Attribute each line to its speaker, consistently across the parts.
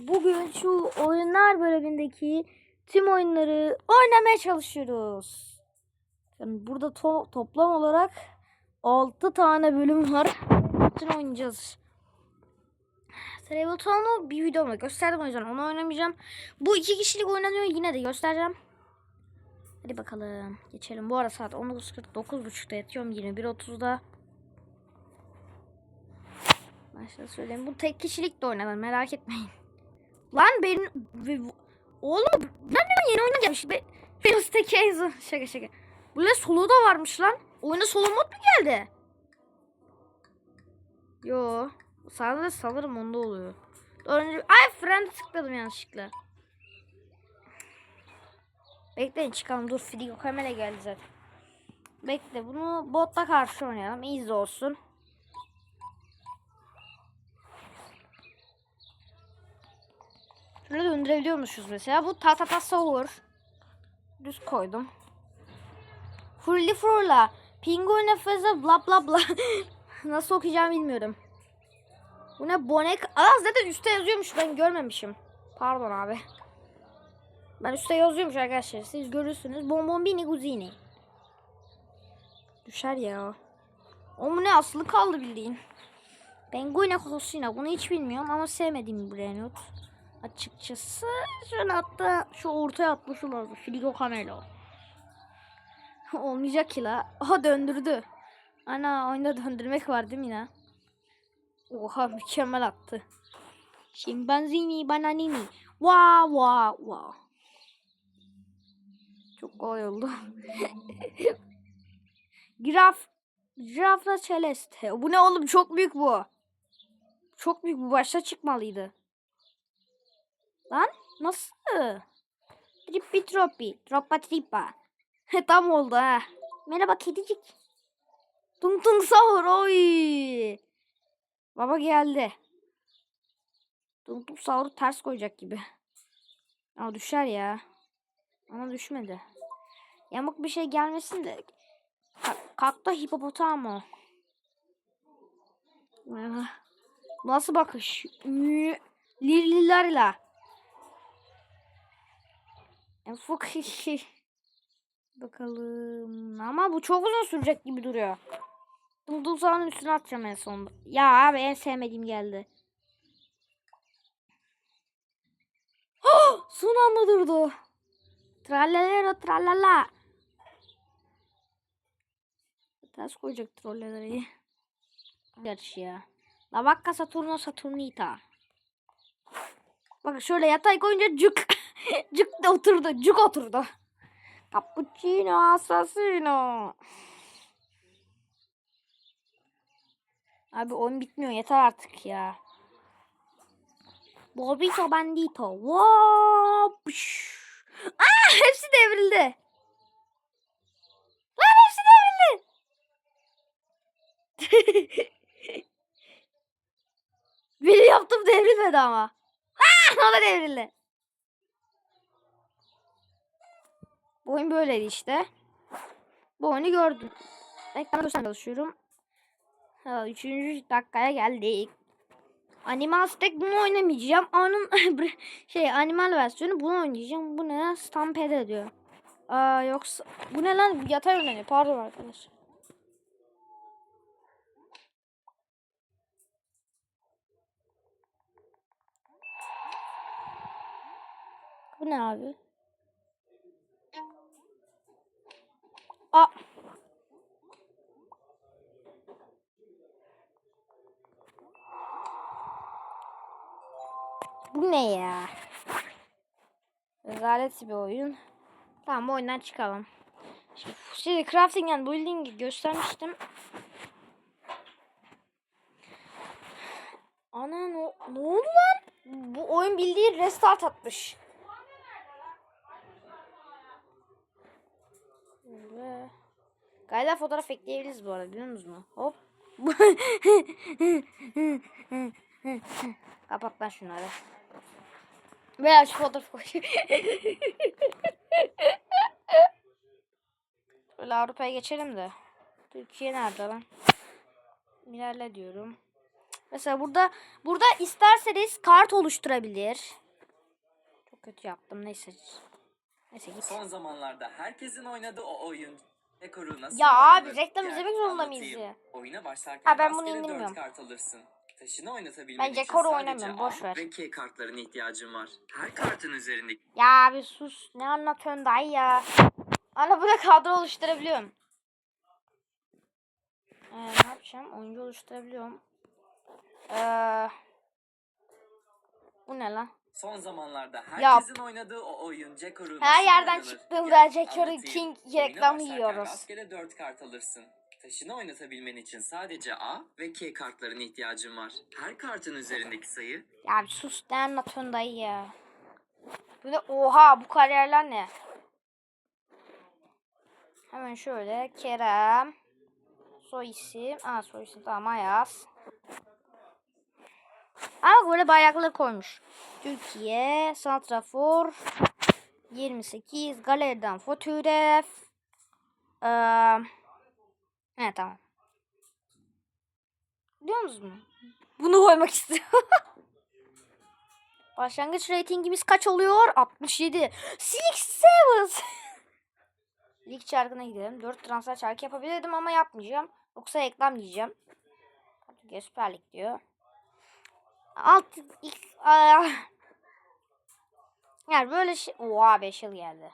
Speaker 1: bugün şu oyunlar bölümündeki tüm oyunları oynamaya çalışıyoruz. Yani burada to- toplam olarak 6 tane bölüm var. Bütün oynayacağız. Travel Town'u bir videomda gösterdim o yüzden onu oynamayacağım. Bu iki kişilik oynanıyor yine de göstereceğim. Hadi bakalım geçelim. Bu arada saat 19.49.30'da yatıyorum 21.30'da. Başta söyleyeyim. Bu tek kişilik de oynanır merak etmeyin. Lan benim... Oğlum ben de yeni oyuna gelmiş. Be, tek kez- Şaka şaka. Burada solo da varmış lan. Oyuna solo mod mu geldi? Yo. Sadece sanırım onda oluyor. Önce... Ay friend tıkladım yanlışlıkla. Bekleyin çıkalım. Dur Fidigo kamera geldi zaten. Bekle bunu botla karşı oynayalım. İyi olsun. Şöyle döndürebiliyormuşuz mesela. Bu ta ta ta olur. Düz koydum. Furli furla. Pingu nefese bla bla bla. Nasıl okuyacağımı bilmiyorum. Bu ne bonek? Aa zaten üstte yazıyormuş ben görmemişim. Pardon abi. Ben üstte yazıyormuş arkadaşlar. Siz görürsünüz. Bonbonbini guzini. Düşer ya. O mu ne asılı kaldı bildiğin. Penguine Cosina. Bunu hiç bilmiyorum ama sevmediğim bir Renault. Açıkçası şöyle hatta şu ortaya atması lazım. Frigo Camelo. Olmayacak ki la. Aha döndürdü. Ana oyunda döndürmek var değil mi yine? Oha mükemmel attı. Şimpanzini bananini. Wow wow wow. Çok kolay oldu. Giraf. Girafla Celeste. Bu ne oğlum çok büyük bu. Çok büyük bu başta çıkmalıydı. Nasıl? Trippi troppi. Troppa trippa. Tam oldu ha. Merhaba kedicik. Tung tung sahur oy. Baba geldi. Tung tung sahuru ters koyacak gibi. Ama düşer ya. Ama düşmedi. Yamuk bir şey gelmesin de. Ka- Kalktı hipopotamo. Ah, Nasıl bakış? Lirlilerle. Enfuk. Bakalım. Ama bu çok uzun sürecek gibi duruyor. Dundul sahanın üstüne atacağım en sonunda. Ya abi en sevmediğim geldi. Son anda durdu. Trallelero trallala. Ters koyacak trolleleri. Gerçi ya. La vacca Saturno Saturnita. Bak şöyle yatay koyunca cuk. cuk da oturdu. Cuk oturdu. Cappuccino assassino. Abi oyun bitmiyor yeter artık ya. Bobito bandito. Wow. Aa, hepsi devrildi. Lan hepsi devrildi. Benim yaptım devrilmedi ama. Aa, o da devrildi. Bu oyun böyleydi işte. Bu oyunu gördüm. Ekrana göstermeye çalışıyorum. Ha, üçüncü dakikaya geldik. Animal Stack bunu oynamayacağım. Onun şey animal versiyonu bunu oynayacağım. Bu ne? Stampede diyor. Aa yoksa bu ne lan? Yatay oynanıyor. Pardon arkadaş. Bu ne abi? Aa. Bu ne ya? Rezalet bir oyun. Tamam bu oyundan çıkalım. Şimdi, şimdi crafting and building göstermiştim. Ana ne, ne oldu lan? Bu oyun bildiği restart atmış. Ve... Gayda fotoğraf ekleyebiliriz bu arada biliyor musunuz? Hop. Kapat lan şunları. Veya şu fotoğrafı koy. Böyle Avrupa'ya geçelim de. Türkiye nerede lan? İlerle diyorum. Mesela burada burada isterseniz kart oluşturabilir. Çok kötü yaptım. Neyse. Neyse git.
Speaker 2: Son zamanlarda herkesin oynadığı o oyun dekoru nasıl
Speaker 1: Ya
Speaker 2: oynanır?
Speaker 1: abi, reklam
Speaker 2: Gel,
Speaker 1: izlemek zorunda
Speaker 2: anlatayım.
Speaker 1: mıyız
Speaker 2: Oyuna başlarken
Speaker 1: Ha, ben bunu
Speaker 2: rastgele
Speaker 1: indirmiyorum.
Speaker 2: kart alırsın. Taşını oynatabilmen
Speaker 1: Ben
Speaker 2: için sadece
Speaker 1: oynamıyorum,
Speaker 2: A
Speaker 1: boş ver.
Speaker 2: ve K kartlarına ihtiyacın var. Her kartın üzerindeki
Speaker 1: Ya abi sus. Ne anlatıyorsun dayı ya? Ana burada kadro oluşturabiliyorum. Ee, ne yapacağım? Oyuncu oluşturabiliyorum. Ee, bu ne lan?
Speaker 2: Son zamanlarda
Speaker 1: Ya.
Speaker 2: herkesin oynadığı o oyun dekoru
Speaker 1: Her yerden Jackery
Speaker 2: anlatayım.
Speaker 1: King reklamı yiyoruz.
Speaker 2: Rastgele 4 kart alırsın. Taşını oynatabilmen için sadece A ve K kartlarına ihtiyacın var. Her kartın üzerindeki sayı
Speaker 1: Ya bir sus ne anlatıyorsun dayı ya? Bu ne? Oha bu kariyerler ne? Hemen şöyle Kerem. Soy isim. Aa soy isim tamam Ayaz. Ama böyle bayrakları koymuş. Türkiye, Santrafor, 28, galeriden fotoğraf. Ee, evet tamam. Biliyor musunuz? Bunu koymak istiyorum. Başlangıç reytingimiz kaç oluyor? 67. Six Sevens. Lig çarkına gidelim. 4 transfer çarkı yapabilirdim ama yapmayacağım. Yoksa reklam diyeceğim. Süper Lig diyor. Alt ilk aa. Yani böyle şey. Oha 5 yıl geldi.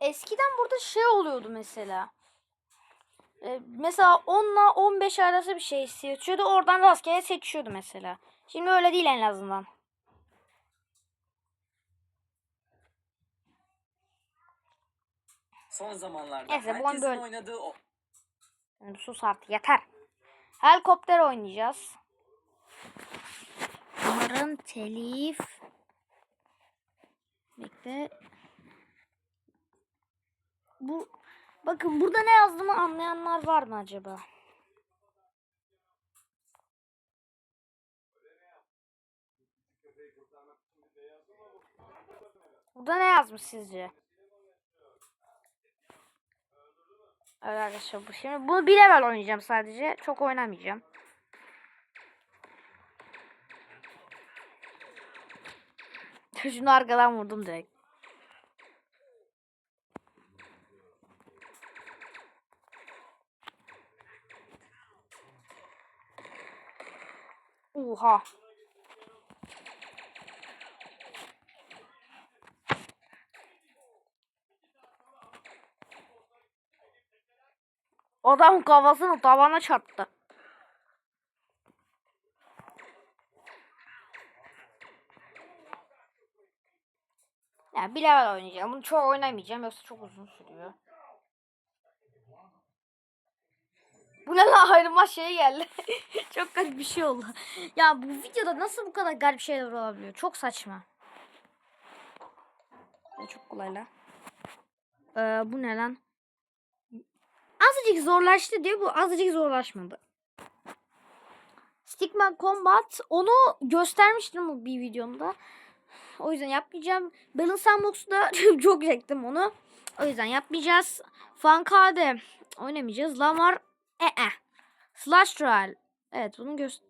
Speaker 1: Eskiden burada şey oluyordu mesela. Ee, mesela 10 ile 15 arası bir şey seçiyordu. Oradan rastgele seçiyordu mesela. Şimdi öyle değil en azından.
Speaker 2: Son zamanlarda
Speaker 1: Neyse, bu
Speaker 2: herkesin
Speaker 1: böyle.
Speaker 2: oynadığı o
Speaker 1: Yani sus artık yeter. Helikopter oynayacağız. Umarım telif. Bekle. Bu bakın burada ne yazdığımı anlayanlar var mı acaba? Burada ne yazmış sizce? Evet arkadaşlar bu şimdi bunu bir level oynayacağım sadece. Çok oynamayacağım. Şunu arkadan vurdum direkt. Oha. Adam kafasını tavana çarptı. Ya bir level oynayacağım. Bunu çok oynamayacağım yoksa çok uzun sürüyor. Bu ne lan ayrılma şey geldi. çok garip bir şey oldu. Ya bu videoda nasıl bu kadar garip şeyler olabiliyor? Çok saçma. Çok kolay lan. Ee, bu ne lan? Azıcık zorlaştı diyor. Bu azıcık zorlaşmadı. Stickman Combat onu göstermiştim bir videomda. O yüzden yapmayacağım. Balance Sandbox'u da çok çektim onu. O yüzden yapmayacağız. Fankade oynamayacağız. Lamar e -e. Slash Royale. Evet bunu göster...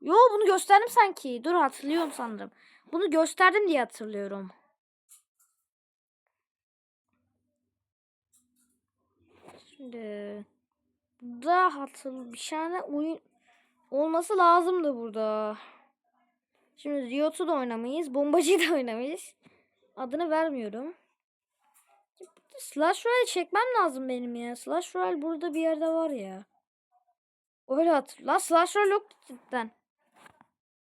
Speaker 1: Yo bunu gösterdim sanki. Dur hatırlıyorum sanırım. Bunu gösterdim diye hatırlıyorum. Şimdi burada hatır bir tane oyun olması lazımdı burada. Şimdi Riot'u da oynamayız. Bombacıyı da oynamayız. Adını vermiyorum. Slash Royale çekmem lazım benim ya. Slash Royale burada bir yerde var ya. Öyle hatır. La Slash Royale yok cidden.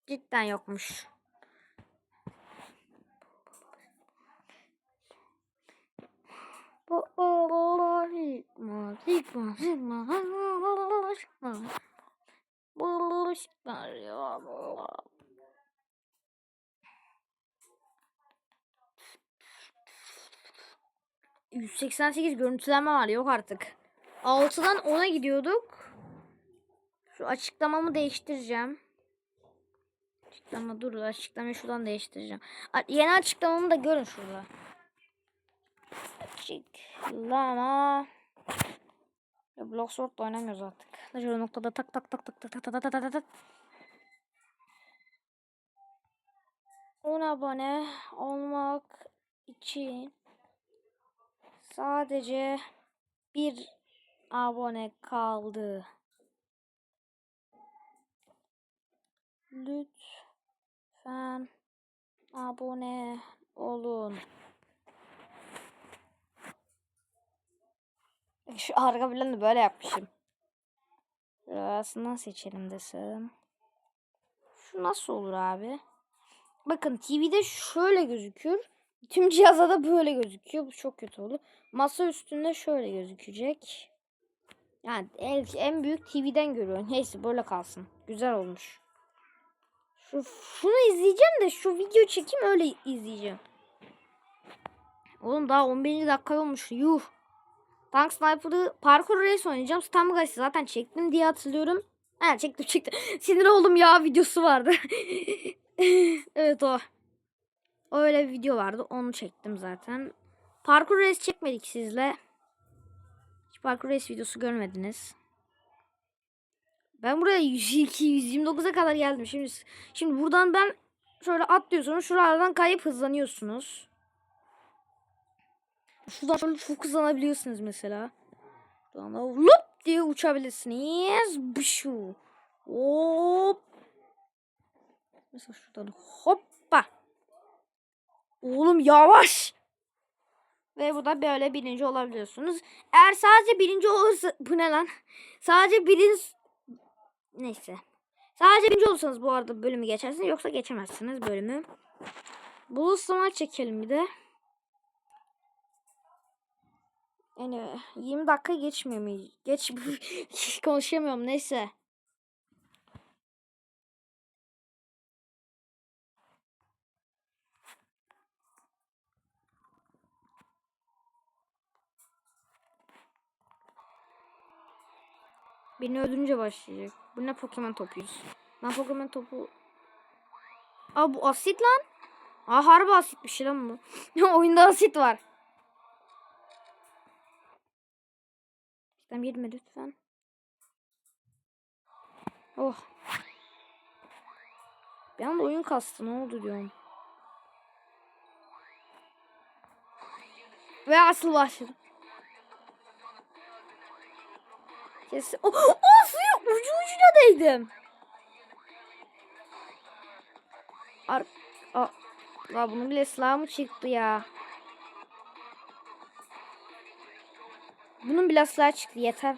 Speaker 1: Cidden yokmuş. Bu Allah hikma, hikma, hikma, hikma, Buluşlar ya Allah. ...188 görüntülenme var yok artık. 6'dan 10'a gidiyorduk. Şu açıklamamı değiştireceğim. Açıklama dur açıklamayı şuradan değiştireceğim. Yeni açıklamamı da görün şurada. Açıklama. Ya Bloxworld da oynamıyoruz artık. Şöyle noktada tak tak tak tak tak tak tak tak tak tak. 10 abone olmak için sadece bir abone kaldı. Lütfen abone olun. Şu arka planı böyle yapmışım. Arasından seçelim desem. Şu nasıl olur abi? Bakın TV'de şöyle gözükür. Tüm cihazda da böyle gözüküyor. Bu çok kötü oldu. Masa üstünde şöyle gözükecek. Yani en, büyük TV'den görüyorum. Neyse böyle kalsın. Güzel olmuş. Şu, şunu izleyeceğim de şu video çekeyim öyle izleyeceğim. Oğlum daha 11. dakika olmuş. Yuh. Tank Sniper'ı parkur race oynayacağım. Stam Galaxy zaten çektim diye hatırlıyorum. Ha çektim çektim. Sinir oldum ya videosu vardı. evet o. Öyle bir video vardı. Onu çektim zaten. Parkur race çekmedik sizle. Hiç parkur race videosu görmediniz. Ben buraya 102 129'a kadar geldim. Şimdi şimdi buradan ben şöyle atlıyorsunuz. Şuralardan kayıp hızlanıyorsunuz. Şuradan şöyle çok hızlanabiliyorsunuz mesela. Şuradan da lup diye uçabilirsiniz. Bışu. Hop. Mesela şuradan hoppa. Oğlum yavaş. Ve bu da böyle birinci olabiliyorsunuz. Eğer sadece birinci olursa... Bu ne lan? Sadece birinci... Neyse. Sadece birinci olursanız bu arada bölümü geçersiniz. Yoksa geçemezsiniz bölümü. Bu sınavı çekelim bir de. Yani 20 dakika geçmiyor mu? Geç konuşamıyorum neyse. Beni öldürünce başlayacak. Bu ne Pokemon topuyuz? Ben Pokemon topu... Aa bu asit lan. Aa harbi asit bir şey lan bu. Oyunda asit var. Sen girme lütfen. Oh. Bir anda oyun kastı ne oldu diyorum. Ve asıl başladı. Kesin. Oh, oh suya ucu ucuna değdim. Ar Aa, Aa, bunun bile silahı çıktı ya? Bunun bile silahı çıktı yeter.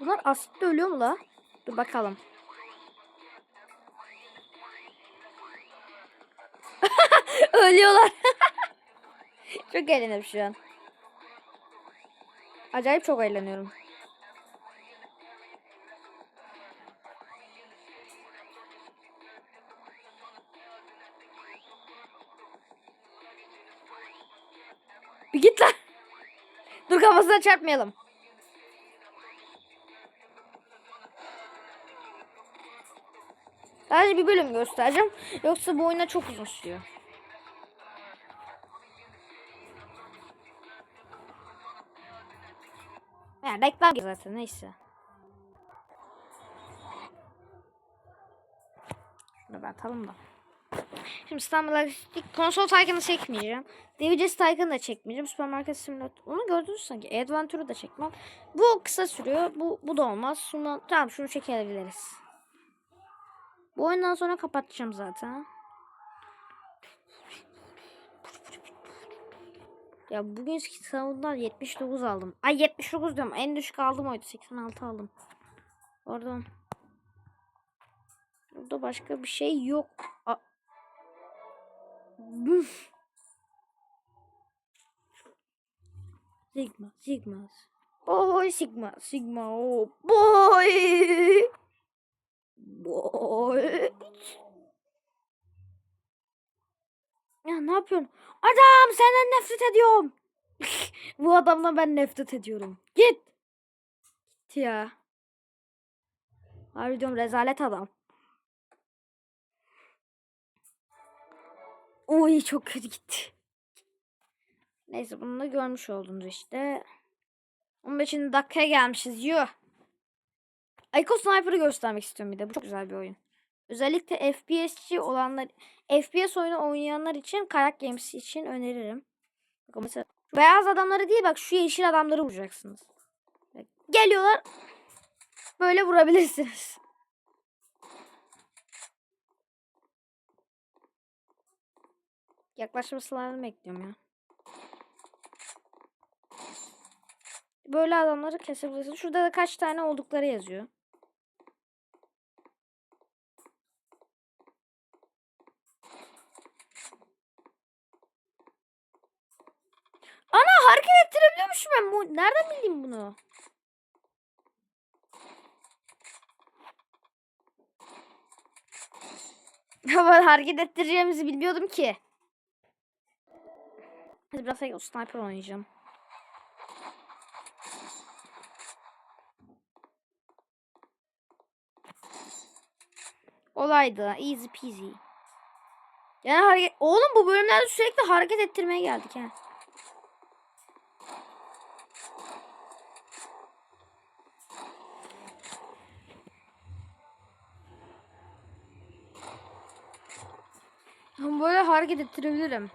Speaker 1: Bunlar asitle ölüyor mu la? Dur bakalım. Ölüyorlar. çok eğleniyorum şu an. Acayip çok eğleniyorum. Bir git lan. Dur kafasına çarpmayalım. Sadece bir bölüm göstereceğim. Yoksa bu oyuna çok uzun sürüyor. Yani reklam zaten neyse. Şunu atalım da. Şimdi İstanbul Logistik konsol Tycoon'ı çekmeyeceğim. DVC Tycoon'ı da çekmeyeceğim. Süpermarket Simulator. Onu gördünüz sanki. Adventure'ı da çekmem. Bu kısa sürüyor. Bu, bu da olmaz. Şunu, tamam şunu çekebiliriz. Bu oyundan sonra kapatacağım zaten. Ya bugün sınavından 79 aldım. Ay 79 diyorum. En düşük aldım oydu. 86 aldım. Oradan. Burada başka bir şey yok. A Büf. Sigma, Sigma. Boy, Sigma, Sigma, oh, boy. Boy. Ne yapıyorsun? Adam senden nefret ediyorum. Bu adamdan ben nefret ediyorum. Git. Git ya. Harbi diyorum rezalet adam. Oy çok kötü gitti. Neyse bunu da görmüş oldunuz işte. 15. dakikaya gelmişiz. Yuh. Ico Sniper'ı göstermek istiyorum bir de. Bu çok güzel bir oyun. Özellikle FPS'ci olanlar, FPS oyunu oynayanlar için Kayak Games için öneririm. Bakın mesela beyaz adamları değil bak şu yeşil adamları vuracaksınız. Geliyorlar. Böyle vurabilirsiniz. Yaklaşmasılarını bekliyorum ya. Böyle adamları kesebilirsiniz. Şurada da kaç tane oldukları yazıyor. Ana hareket ettirebiliyormuşum ben. Bu, nereden bildim bunu? Ben hareket ettireceğimizi bilmiyordum ki. Hadi biraz o sniper oynayacağım. Olaydı. Easy peasy. Yani hareket... Oğlum bu bölümlerde sürekli hareket ettirmeye geldik ha. Ben böyle hareket ettirebilirim.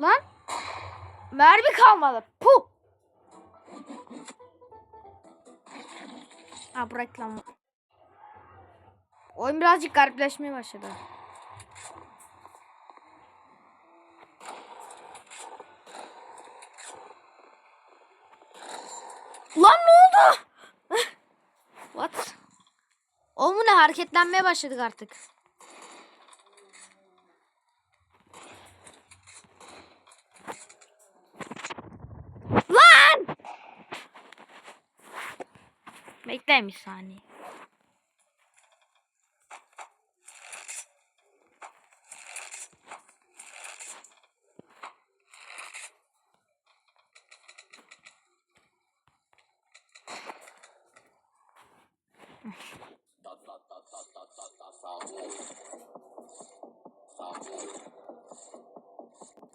Speaker 1: Lan. Mermi kalmadı. Puh. Ha bırak lan. Oyun birazcık garipleşmeye başladı. Lan ne oldu? What? O mu ne hareketlenmeye başladık artık. Lan! Bekleyin bir saniye.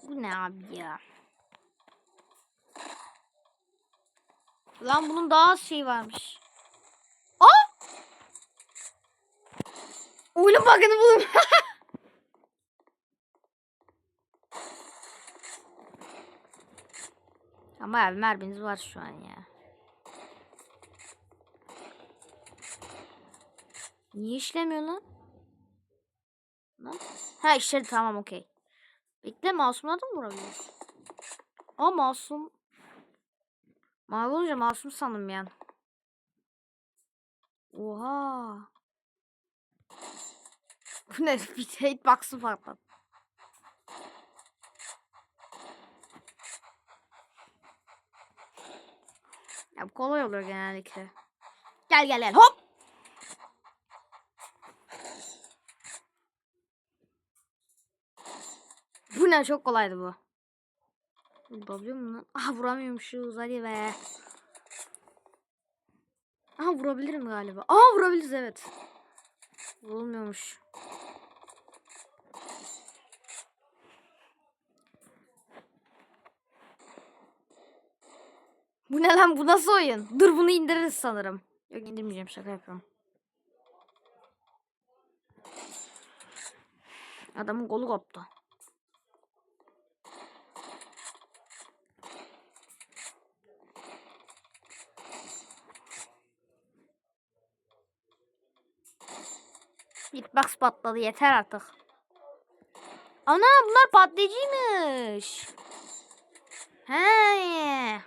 Speaker 1: Bu ne abi ya? Lan bunun daha az şey varmış. Aa! Oyunun bug'ını buldum. Ama abi merminiz var şu an ya. Niye işlemiyor lan? Ha işledi tamam okey. Bekle masumla da mı vurabiliyoruz? Aa masum. Mavi olunca masum sandım yani. Oha. Bu ne? Bir hitbox'ı patladı. Ya kolay oluyor genellikle. Gel gel gel hop. Ne çok kolaydı bu. Vurabiliyor muyum lan? Aha vuramıyormuşuz hadi be. Aha vurabilirim galiba. Aha vurabiliriz evet. Vurulmuyormuş. Bu ne lan bu nasıl oyun? Dur bunu indiririz sanırım. Yok indirmeyeceğim şaka yapıyorum. Adamın kolu koptu. Hitbox patladı yeter artık. Ana bunlar patlayıcıymış. He.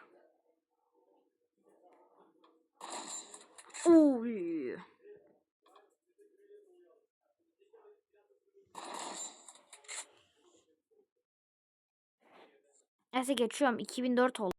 Speaker 1: Oy. Neyse geçiyorum. 2004 oldu.